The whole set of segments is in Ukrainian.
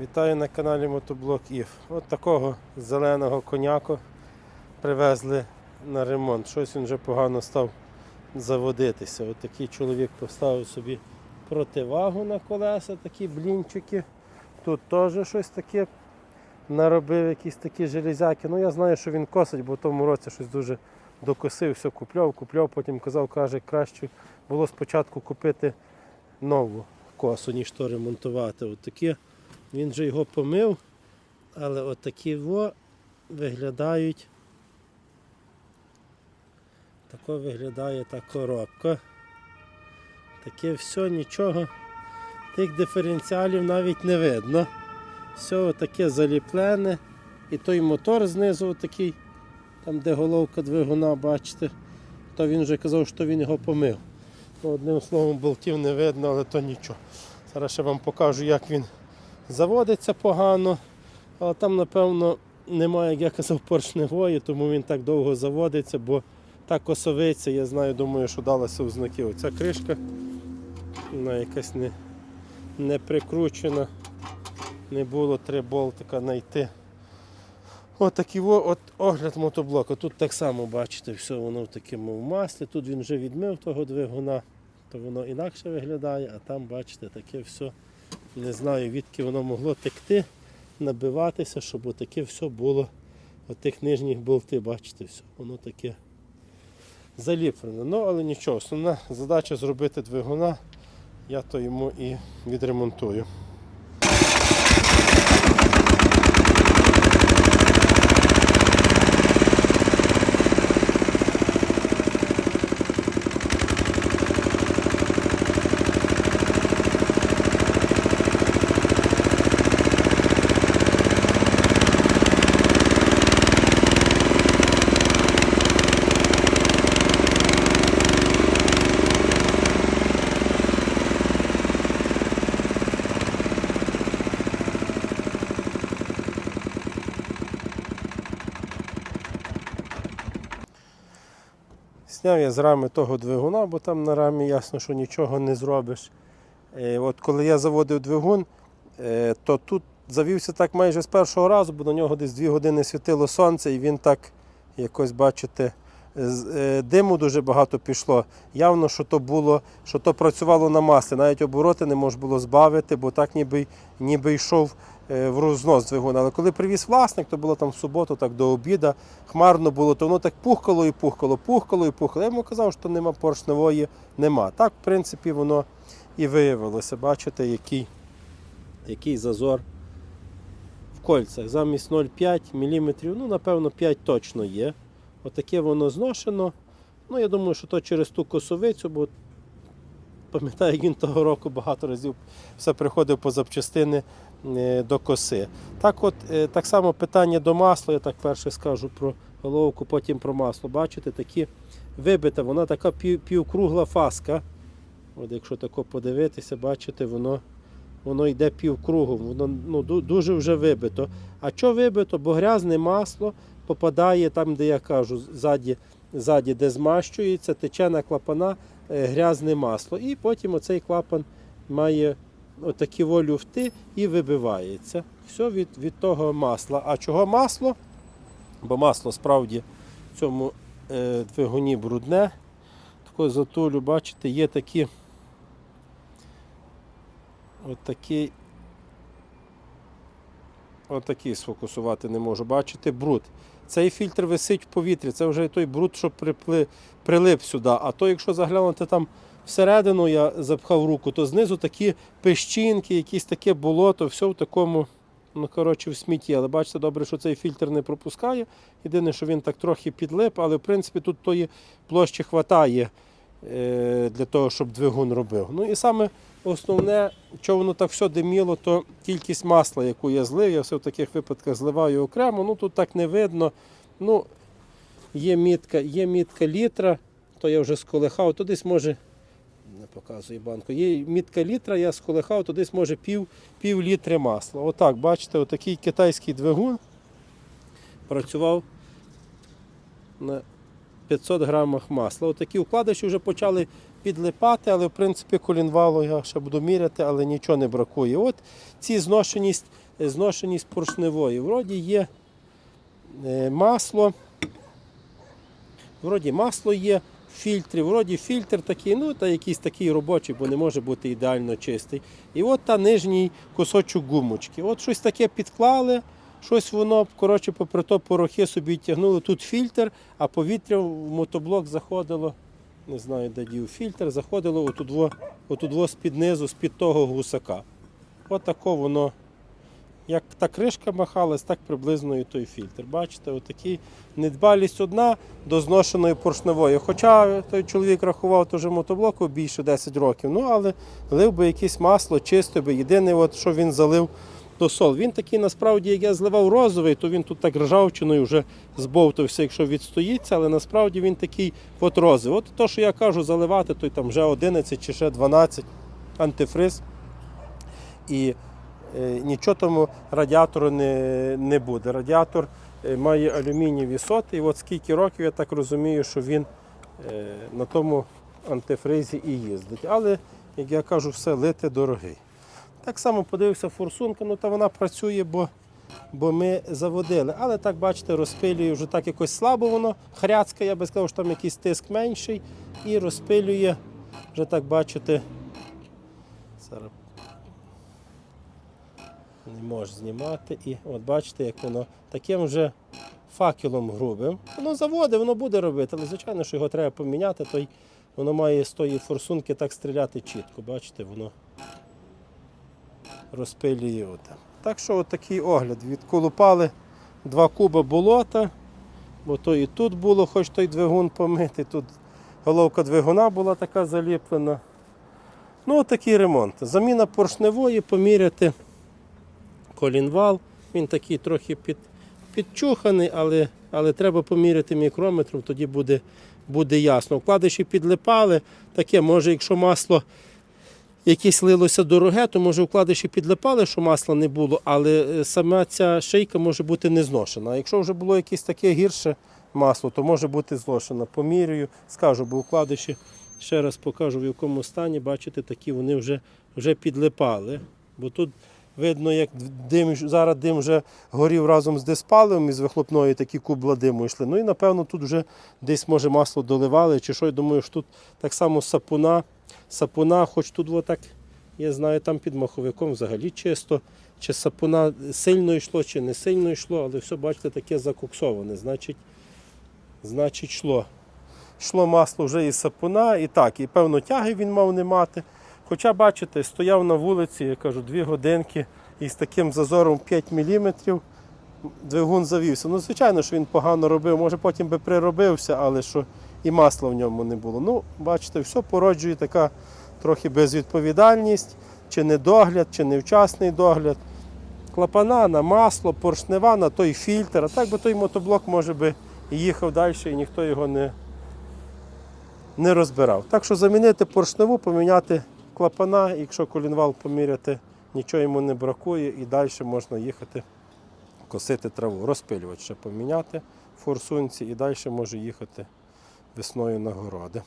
Вітаю на каналі Мотоблок Ів. От такого зеленого коняку привезли на ремонт. Щось він вже погано став заводитися. От такий чоловік поставив собі противагу на колеса, такі блінчики. Тут теж щось таке наробив, якісь такі железяки. Ну я знаю, що він косить, бо в тому році щось дуже докосив, все купляв, купляв, потім казав, каже, краще було спочатку купити нову косу, ніж то ремонтувати. От таке. Він же його помив, але отакі во виглядають. Тако виглядає та коробка. Таке все, нічого. Тих диференціалів навіть не видно. Все таке заліплене. І той мотор знизу такий, там де головка двигуна, бачите, то він вже казав, що він його помив. Одним словом, болтів не видно, але то нічого. Зараз ще вам покажу, як він заводиться погано, але там, напевно, немає, як я казав, поршневої, тому він так довго заводиться, бо та косовиця, я знаю, думаю, що далася в знаки. Оця кришка, вона якась не, не прикручена, не було три болтика знайти. От такий во- от огляд мотоблока. Тут так само бачите, все воно в такому маслі. Тут він вже відмив того двигуна, то воно інакше виглядає, а там, бачите, таке все. Не знаю, відки воно могло текти, набиватися, щоб отаке все було. От тих нижніх болти, бачите, все, воно таке заліплене. Ну, але нічого, основна задача зробити двигуна, я то йому і відремонтую. Сняв я з рами того двигуна, бо там на рамі ясно, що нічого не зробиш. Е, От коли я заводив двигун, е, то тут завівся так майже з першого разу, бо на нього десь дві години світило сонце, і він так якось, бачите, е, диму дуже багато пішло. Явно, що то було, що то працювало на маслі. Навіть обороти не можна було збавити, бо так ніби, ніби йшов в рознос двигун. Але коли привіз власник, то було там в суботу, так до обіда, хмарно було, то воно так пухкало і пухкало, пухкало і пухкало. Я йому казав, що нема поршневої, нема. Так, в принципі, воно і виявилося. Бачите, який, який зазор в кольцях. Замість 0,5 мм, ну, напевно, 5 точно є. Отаке воно зношено. Ну, я думаю, що то через ту косовицю, бо пам'ятаю, він того року багато разів все приходив по запчастини е, до коси. Так от, е, так само питання до масла, я так перше скажу про головку, потім про масло. Бачите, такі вибита, вона така пів, півкругла фаска. От якщо тако подивитися, бачите, воно, воно йде півкругом, воно ну, дуже вже вибито. А що вибито? Бо грязне масло попадає там, де я кажу, ззаді, ззаді де змащується, тече на клапана грязне масло. І потім оцей клапан має отакі волюфти і вибивається. Все від, від того масла. А чого масло? Бо масло справді в цьому е, двигуні брудне. Таку затулю, бачите, є такі. От такий. Отакий сфокусувати не можу. Бачите, бруд. Цей фільтр висить в повітрі, це вже той бруд, що припли, прилип сюди. А то, якщо заглянути там всередину, я запхав руку, то знизу такі пещінки, якісь таке болото, все в такому, ну коротше, в смітті. Але бачите, добре, що цей фільтр не пропускає. Єдине, що він так трохи підлип, але в принципі тут тої площі е, для того, щоб двигун робив. Ну і саме основне, що воно так все диміло, то кількість масла, яку я злив, я все в таких випадках зливаю окремо. Ну тут так не видно. Ну, є мітка, є мітка літра, то я вже сколихав, то десь може. Не показую банку. Є мітка літра, я сколихав, то десь може пів, пів літри масла. Отак, бачите, отакий китайський двигун працював на 500 грамах масла. Отакі вкладиші вже почали підлипати, але в принципі колінвалу я ще буду міряти, але нічого не бракує. От ці зношеність зношеність поршневої. Вроді є е, масло. Вроді масло є в фільтрі, вроді фільтр такий, ну та якийсь такий робочий, бо не може бути ідеально чистий. І от та нижній кусочок гумочки. От щось таке підклали, щось воно, коротше, попри то порохи собі тягнули. Тут фільтр, а повітря в мотоблок заходило. Не знаю, де дів фільтр, заходило отудво, отудво з-під низу, з-під того гусака. От воно. Як та кришка махалась, так приблизно і той фільтр. Бачите, отакий недбалість одна до зношеної поршневої. Хоча той чоловік рахував теж мотоблоку більше 10 років, ну але лив би якесь масло, чисто би. Єдине, от, що він залив до сол. Він такий насправді, як я зливав розовий, то він тут так ржавчиною вже збовтався, якщо відстоїться, але насправді він такий от розовий. От то, що я кажу, заливати, то там вже 11 чи ще 12 антифриз. І е, нічого тому радіатору не, не буде. Радіатор е, має алюмінієві соти, і от скільки років я так розумію, що він е, на тому антифризі і їздить. Але, як я кажу, все лити дорогий. Так само подивився форсунка, ну та вона працює, бо, бо ми заводили. Але так, бачите, розпилює вже так якось слабо воно, хряцька, я би сказав, що там якийсь тиск менший, і розпилює, вже так бачите. Зараз не можеш знімати. І от бачите, як воно таким вже факелом грубим. Воно заводить, воно буде робити, але звичайно, що його треба поміняти, то й воно має з тої форсунки так стріляти чітко. Бачите, воно розпилює. От. Так що от такий огляд. Відколупали два куба болота, бо то і тут було, хоч той двигун помити, тут головка двигуна була така заліплена. Ну, от такий ремонт. Заміна поршневої, поміряти колінвал. Він такий трохи під, підчуханий, але, але треба поміряти мікрометром, тоді буде, буде ясно. Вкладиші підлипали, таке, може, якщо масло якесь лилося дороге, то може вкладиші підлипали, що масла не було, але е, сама ця шийка може бути не зношена. А якщо вже було якесь таке гірше масло, то може бути зношена. Помірюю, скажу, бо вкладиші, ще раз покажу, в якому стані, бачите, такі вони вже, вже підлипали. Бо тут видно, як дим, зараз дим вже горів разом з диспаливом із вихлопної такі кубла диму йшли. Ну і напевно тут вже десь може масло доливали чи що. Я думаю, що тут так само сапуна, сапуна, хоч тут отак, я знаю, там під маховиком взагалі чисто. Чи сапуна сильно йшло, чи не сильно йшло, але все, бачите, таке закоксоване. Значить, значить, йшло. Йшло масло вже із сапуна, і так, і певно тяги він мав не мати. Хоча, бачите, стояв на вулиці, я кажу, дві годинки і з таким зазором 5 мм двигун завівся. Ну, звичайно, що він погано робив, може потім би приробився, але що і масла в ньому не було. Ну, бачите, все породжує така трохи безвідповідальність, чи недогляд, чи невчасний догляд. Клапана на масло, поршнева на той фільтр, а так би той мотоблок, може би, і їхав далі, і ніхто його не, не розбирав. Так що замінити поршневу, поміняти клапана, якщо колінвал поміряти, нічого йому не бракує і далі можна їхати косити траву. Розпилювач ще поміняти форсунці і далі може їхати весною на городи.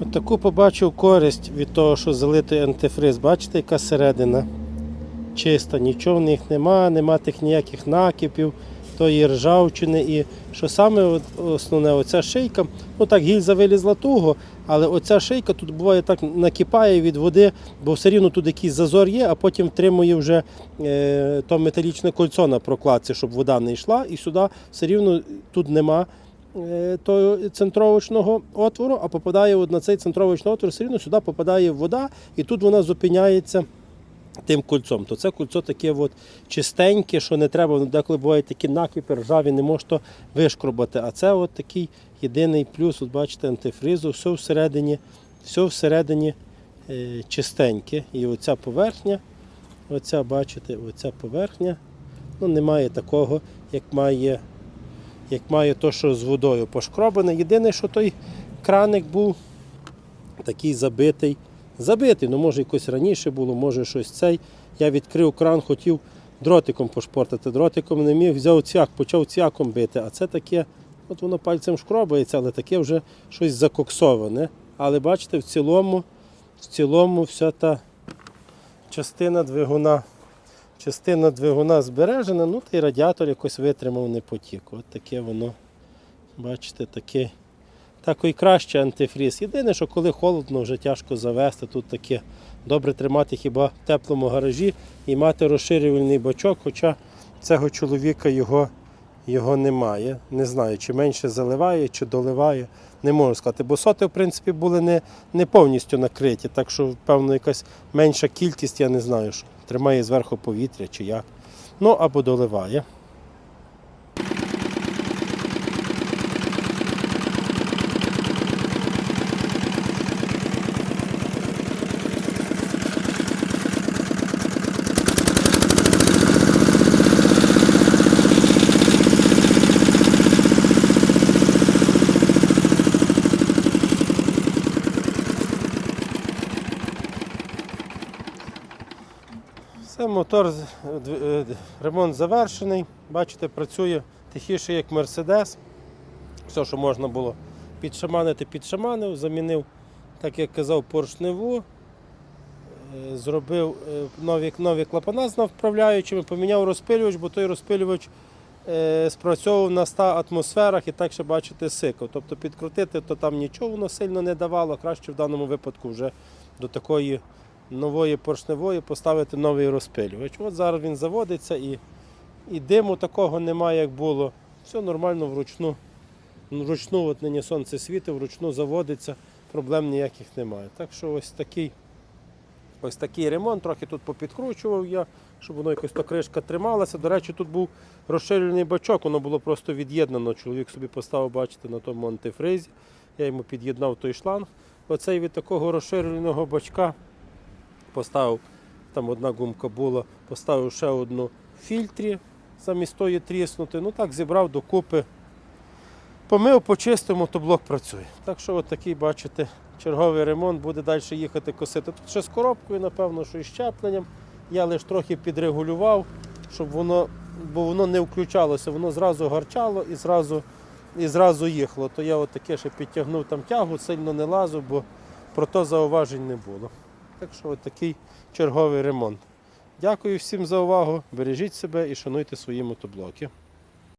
От таку побачив користь від того, що залитий антифриз. Бачите, яка середина чиста, нічого в них нема, нема тих ніяких накипів, тої ржавчини. І що саме основне, оця шийка, ну так гільза вилізла туго, але оця шийка тут буває так накипає від води, бо все рівно тут якийсь зазор є, а потім втримує вже е, то металічне кольцо на прокладці, щоб вода не йшла, і сюди все рівно тут нема. е, Того центровочного отвору, а попадає от на цей центровочний отвор, все рівно сюди попадає вода, і тут вона зупиняється тим кольцом. То це кольцо таке от чистеньке, що не треба, ну, деколи бувають такі накипи, ржаві, не можеш то вишкробати. А це от такий єдиний плюс, от бачите, антифризу, все всередині, все всередині е, чистеньке. І оця поверхня, оця, бачите, оця поверхня, ну, немає такого, як має, як має то, що з водою пошкробане. Єдине, що той краник був такий забитий. Забитий, ну може якось раніше було, може щось цей. Я відкрив кран, хотів дротиком пошпортити. Дротиком не міг, взяв цяк, почав цяком бити. А це таке, от воно пальцем шкробається, але таке вже щось закоксоване. Але бачите, в цілому, в цілому вся та частина двигуна частина двигуна збережена, ну та й радіатор якось витримав, не потік. От таке воно, бачите, таке. Так і краще антифріз. Єдине, що коли холодно, вже тяжко завести. Тут таке добре тримати хіба в теплому гаражі і мати розширювальний бачок, хоча цього чоловіка його, його немає. Не знаю, чи менше заливає, чи доливає. Не можу сказати. Бо соти, в принципі, були не, не повністю накриті, так що, певно, якась менша кількість, я не знаю, що тримає зверху повітря чи як. Ну або доливає. Все, мотор, е, ремонт завершений. Бачите, працює тихіше, як Мерседес. Все, що можна було підшаманити, підшаманив, замінив, так як казав, поршневу. Зробив е, нові, нові клапана з вправляючими, поміняв розпилювач, бо той розпилювач е, спрацьовував на 100 атмосферах і так ще бачите сикав. Тобто підкрутити, то там нічого воно сильно не давало. Краще в даному випадку вже до такої нової поршневої поставити новий розпилювач. От зараз він заводиться і, і диму такого немає, як було. Все нормально вручну. Вручну, от нині сонце світить, вручну заводиться, проблем ніяких немає. Так що ось такий, ось такий ремонт, трохи тут попідкручував я, щоб воно якось то кришка трималася. До речі, тут був розширений бачок, воно було просто від'єднано. Чоловік собі поставив, бачите, на тому антифризі. Я йому під'єднав той шланг. Оцей від такого розширеного бачка поставив, там одна гумка була, поставив ще одну в фільтрі, замість тої тріснути. Ну так зібрав докупи. Помив, почистив, мотоблок працює. Так що от такий, бачите, черговий ремонт буде далі їхати косити. Тут ще з коробкою, напевно, що і щепленням. Я лише трохи підрегулював, щоб воно, бо воно не включалося, воно зразу гарчало і зразу, і зразу їхало. То я от таке ще підтягнув там тягу, сильно не лазив, бо про то зауважень не було. Так що от такий черговий ремонт. Дякую всім за увагу. Бережіть себе і шануйте свої мотоблоки.